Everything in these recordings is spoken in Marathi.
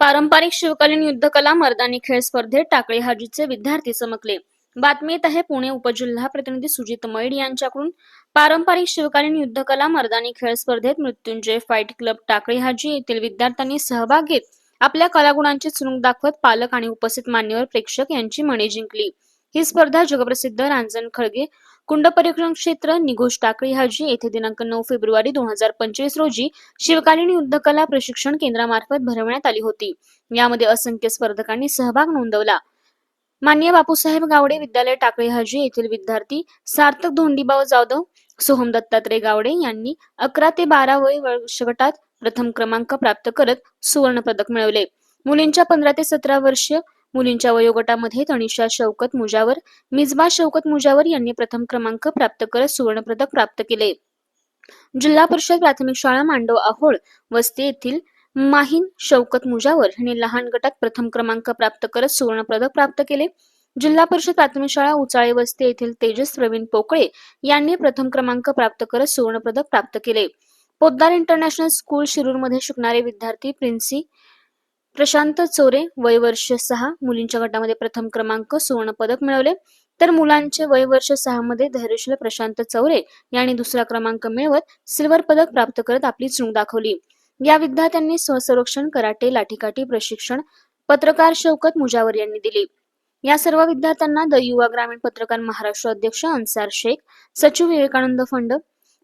पारंपरिक शिवकालीन युद्धकला मर्दानी खेळ स्पर्धेत टाकळी हाजीचे विद्यार्थी चमकले. बातमी येत आहे पुणे उपजिल्हा प्रतिनिधी सुजित मैड यांच्याकडून. पारंपरिक शिवकालीन युद्धकला मर्दानी खेळ स्पर्धेत मृत्युंजय फाईट क्लब टाकळी हाजी येथील विद्यार्थ्यांनी सहभाग घेत आपल्या कलागुणांची चुणूक दाखवत पालक आणि उपस्थित मान्यवर प्रेक्षक यांची मने जिंकली. ही स्पर्धा जगप्रसिद्ध रांजण खळगे कुंड पर्यटन क्षेत्र निघोष टाकळी हाजी येथे दिनांक नऊ फेब्रुवारी दोन हजार पंचवीस रोजी शिवकालीन युद्धकला प्रशिक्षण केंद्रामार्फत भरवण्यात आली होती. यामध्ये असंख्य स्पर्धकांनी सहभाग नोंदवला. मान्य बापूसाहेब गावडे विद्यालय टाकळी हाजी येथील विद्यार्थी सार्थक धोंडीबाव जाधव सोहम दत्तात्रय गावडे यांनी अकरा ते बारा वय वर्षगटात प्रथम क्रमांक प्राप्त करत सुवर्ण पदक मिळवले. मुलींच्या पंधरा ते सतरा वर्ष मुलींच्या वयोगटामध्ये तनिषा शौकत मुजावर मिजबा शौकत मुजावर यांनी प्रथम क्रमांक प्राप्त करत सुवर्णपदक प्राप्त केले. जिल्हा परिषद प्राथमिक शाळा मांडव आहोळ वस्ती येथील माहीन शौकत मुजावर यांनी लहान गटात प्रथम क्रमांक प्राप्त करत सुवर्णपदक प्राप्त केले. जिल्हा परिषद प्राथमिक शाळा उचाळे वस्ती येथील तेजस प्रवीण पोकळे यांनी प्रथम क्रमांक प्राप्त करत सुवर्णपदक प्राप्त केले. पोद्दार इंटरनॅशनल स्कूल शिरूरमध्ये शिकणारे विद्यार्थी प्रिन्सी प्रशांत चोरे वय वर्ष सहा मुलींच्या गटामध्ये प्रथम क्रमांक सुवर्ण पदक मिळवले. तर मुलांचे वय वर्ष सहा मध्ये धैर्यशील प्रशांत चौरे यांनी दुसरा क्रमांक मिळवत सिल्वर पदक प्राप्त करत आपली चूक दाखवली. या विद्यार्थ्यांनी स्वसंरक्षण कराटे लाठीकाठी प्रशिक्षण पत्रकार शौकत मुजावर यांनी दिली. या सर्व विद्यार्थ्यांना द युवा ग्रामीण पत्रकार महाराष्ट्र अध्यक्ष अन्सार शेख सचिव विवेकानंद फंड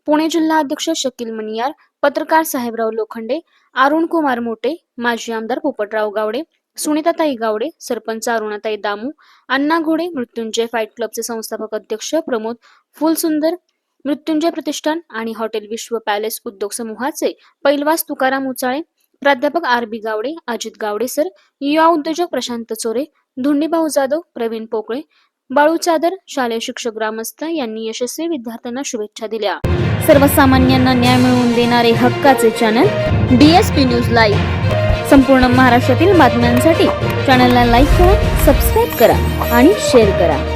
पुणे जिल्हा अध्यक्ष शकील मनियार पत्रकार साहेबराव लोखंडे अरुण कुमार मोटे माजी आमदार पोपटराव गावडे सुनीताताई गावडे सरपंच अरुणाताई दामू अण्णा घोडे मृत्युंजय फाईट क्लबचे संस्थापक अध्यक्ष प्रमोद फुलसुंदर मृत्युंजय प्रतिष्ठान आणि हॉटेल विश्व पॅलेस उद्योग समूहाचे पैलवास तुकाराम उचाळे प्राध्यापक R B Gawade Ajit Gawade sir युवा उद्योजक प्रशांत चोरे धुंडीभाऊ जाधव प्रवीण पोकळे बाळू चादर शालेय शिक्षक ग्रामस्थ यांनी यशस्वी विद्यार्थ्यांना शुभेच्छा दिल्या. सर्वसामान्यांना न्याय मिळवून देणारे हक्काचे चॅनल डीएसपी न्यूज लाईव्ह संपूर्ण महाराष्ट्रातील बातम्यांसाठी चॅनलला लाईक करा सबस्क्राईब करा आणि शेअर करा.